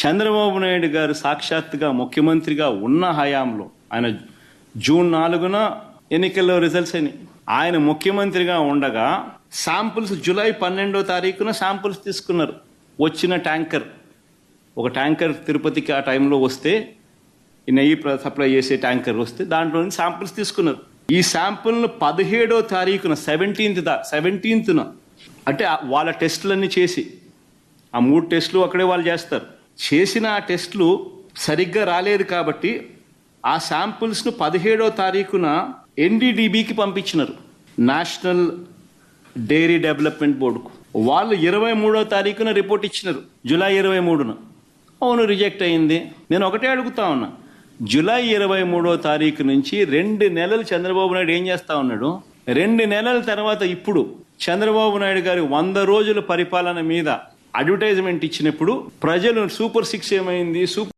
చంద్రబాబు నాయుడు గారు సాక్షాత్తుగా ముఖ్యమంత్రిగా ఉన్న హయాంలో ఆయన జూన్ నాలుగున ఎన్నికల్లో రిజల్ట్స్ అని ఆయన ముఖ్యమంత్రిగా ఉండగా శాంపుల్స్ జూలై పన్నెండో తారీఖున శాంపుల్స్ తీసుకున్నారు. వచ్చిన ట్యాంకర్. ఒక ట్యాంకర్ తిరుపతికి ఆ టైంలో వస్తే ఈ నెయ్యి సప్లై చేసే ట్యాంకర్ వస్తే దాంట్లో నుంచి శాంపుల్స్ తీసుకున్నారు. ఈ శాంపుల్ను పదిహేడో తారీఖున సెవెంటీన్త్ దా సెవెంటీన్త్న అంటే వాళ్ళ టెస్టులన్నీ చేసి ఆ మూడు టెస్టులు అక్కడే వాళ్ళు చేస్తారు. చేసిన ఆ టెస్టులు సరిగ్గా రాలేదు కాబట్టి ఆ శాంపుల్స్ను పదిహేడో తారీఖున ఎన్డీడీబీకి పంపించినారు నేషనల్ డైరీ డెవలప్మెంట్ బోర్డుకు. వాళ్ళు ఇరవై మూడో తారీఖున రిపోర్ట్ ఇచ్చినారు జూలై ఇరవై మూడున. అవును రిజెక్ట్ అయింది. నేను ఒకటే అడుగుతా ఉన్నా జూలై ఇరవై మూడో తారీఖు నుంచి రెండు నెలలు చంద్రబాబు నాయుడు ఏం చేస్తా ఉన్నాడు? రెండు నెలల తర్వాత ఇప్పుడు చంద్రబాబు నాయుడు గారి వంద రోజుల పరిపాలన మీద అడ్వర్టైజ్మెంట్ ఇచ్చినప్పుడు ప్రజలు సూపర్ సిక్స్ ఏమైంది? సూపర్